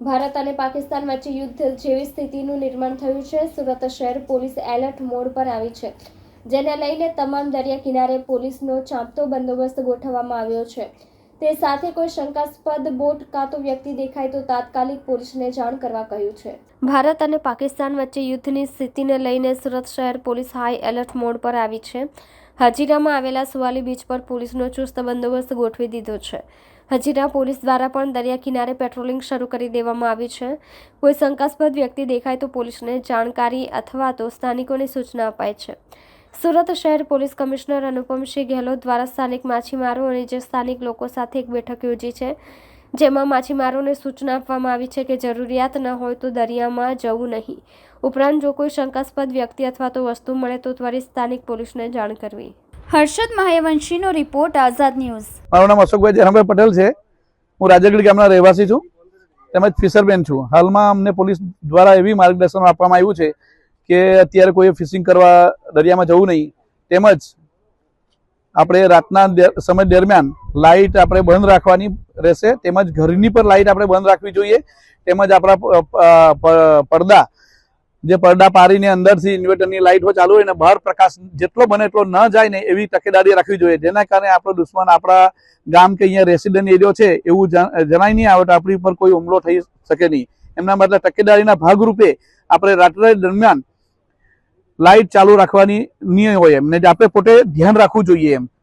ભારત અને પાકિસ્તાન વચ્ચે યુદ્ધ જેવી સ્થિતિનું નિર્માણ થયું છે. સુરત શહેર પોલીસ એલર્ટ મોડ પર આવી છે, જેને લઈને તમામ દરિયા કિનારે પોલીસનો ચાંપતો બંદોબસ્ત ગોઠવવામાં આવ્યો છે. તે સાથે કોઈ શંકાસ્પદ બોટ કાં તો વ્યક્તિ દેખાય તો તાત્કાલિક પોલીસને જાણ કરવા કહ્યું છે. ભારત અને પાકિસ્તાન વચ્ચે યુદ્ધની સ્થિતિને લઈને સુરત શહેર પોલીસ હાઈ એલર્ટ મોડ પર આવી છે. હજીરામાં આવેલા સુવાલી બીચ પર પોલીસનો ચુસ્ત બંદોબસ્ત ગોઠવી દીધો છે. હજીરા પોલીસ દ્વારા પણ દરિયા કિનારે પેટ્રોલિંગ શરૂ કરી દેવામાં આવી છે. કોઈ શંકાસ્પદ વ્યક્તિ દેખાય તો પોલીસને જાણકારી અથવા તો સ્થાનિકોને સૂચના અપાય છે. સુરત શહેર પોલીસ કમિશનર અનુપમસિંહ ગેહલોત દ્વારા સ્થાનિક માછીમારો અને જે સ્થાનિક લોકો સાથે એક બેઠક યોજી છે, જેમાં માછીમારોને સૂચના આપવામાં આવી છે કે જરૂરિયાત ન હોય તો દરિયામાં જવું નહીં. ઉપરાંત જો કોઈ શંકાસ્પદ વ્યક્તિ અથવા તો વસ્તુ મળે તો ત્વરિત સ્થાનિક પોલીસને જાણ કરવી. હર્ષદ મહાયવંશીનો રિપોર્ટ આઝાદ ન્યૂઝ. મારું નામ અશોકભાઈ જયરામભાઈ પટેલ છે. હું રાજાગીર ગામના રહેવાસી છું. તેમજ ફિશરમેન છું. હાલમાં અમને પોલીસ દ્વારા એવી માર્ગદર્શન આપવામાં આવ્યું છે કે અત્યારે કોઈ ફિશિંગ કરવા દરિયામાં જવું નહીં. તેમજ આપણે રાતના સમય દરમિયાન લાઇટ આપણે બંધ રાખવાની રહેશે. તેમજ ઘરની પર લાઇટ આપણે બંધ રાખવી જોઈએ. તેમજ આપણા પડદા જે પડદા પારીને અંદરથી ઇન્વર્ટરની લાઇટો ચાલુ હોય ને, બહાર પ્રકાશ જેટલો બને એટલો ન જાય ને એવી તકેદારી રાખવી જોઈએ. જેના કારણે આપણો દુશ્મન આપણા ગામ કે અહીંયા રેસિડેન્ટ એરિયો છે એવું જણ- જણાય નહીં આવે તો આપણી ઉપર કોઈ હુમલો થઈ શકે નહીં. એમના માટે તકેદારીના ભાગરૂપે આપણે રાત્રે દરમિયાન લાઇટ ચાલુ રાખવાની નિયમ હોય એમ. ને આપણે પોતે ધ્યાન રાખવું જોઈએ એમ.